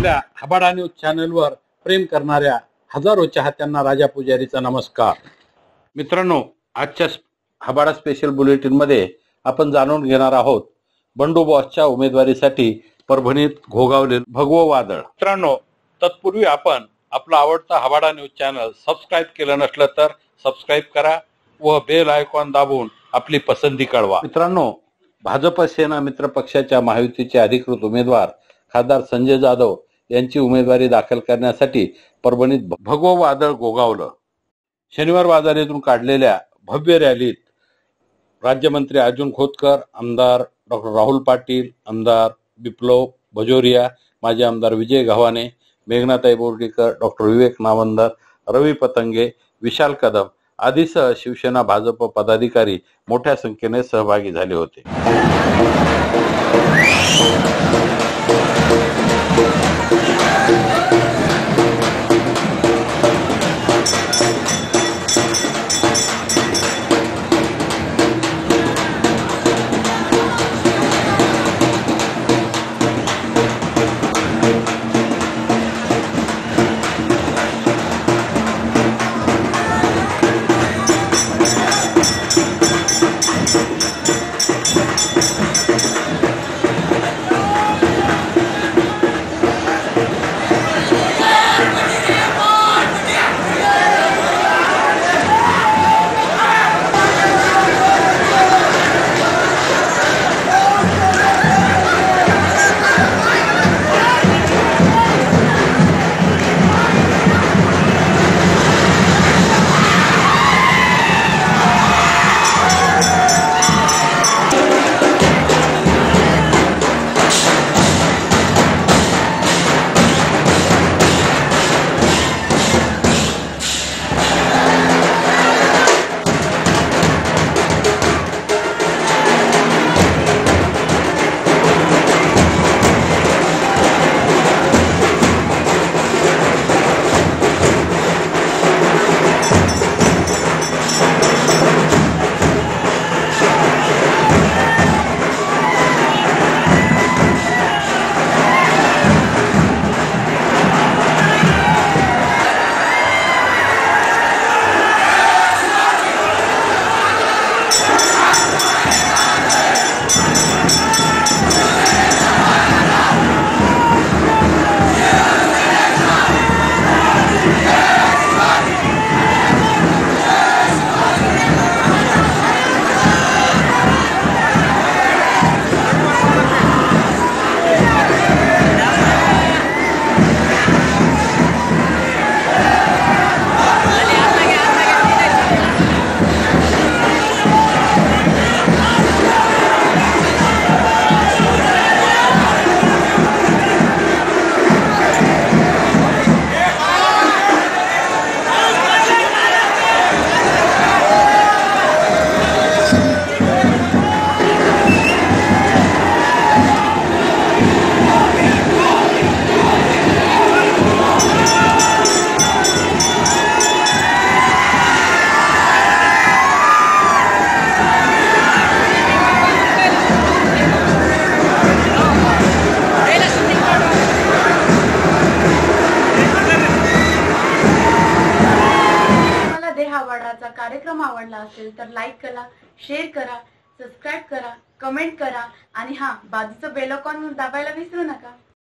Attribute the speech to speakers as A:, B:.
A: आपल्या हबाडा न्यूज चॅनलवर प्रेम करणाऱ्या हजारो चाहत्यांना राजा पुजारीचा नमस्कार. मित्रांनो आजच्या हबाडा स्पेशल बुलेटिनमध्ये आपण जाणून घेणार आहोत बंडू बॉसच्या उमेदवारीसाठी परभणीत घोगावले भगव वादळ. मित्रांनो तत्पूर्वी आपण आपला आवडता हबाडा न्यूज चॅनल सबस्क्राईब केलं नसलं तर सबस्क्राईब करा व बेल आयकॉन दाबून आपली पसंती कळवा. मित्रांनो भाजप सेना मित्र पक्षाच्या महायुतीचे अधिकृत उमेदवार खासदार संजय जाधव यांची उमेदवारी दाखल करण्यासाठी परभणीत भ- वादळ गोगावलं. शनिवार बाजारातून काढलेल्या भव्य रॅलीत राज्यमंत्री अर्जुन खोतकर आमदार डॉक्टर राहुल पाटील आमदार बिप्लव भजोरिया माजी आमदार विजय गव्हाणे मेघनाताई बोर्डीकर डॉक्टर विवेक नावंदर रवी पतंगे विशाल कदम आदीसह शिवसेना भाजप पदाधिकारी मोठ्या संख्येने सहभागी झाले होते.
B: आवडला असेल तर लाईक करा शेअर करा सबस्क्राईब करा कमेंट करा आणि हा बाजूचं बेलॉकॉन दाबायला विसरू नका.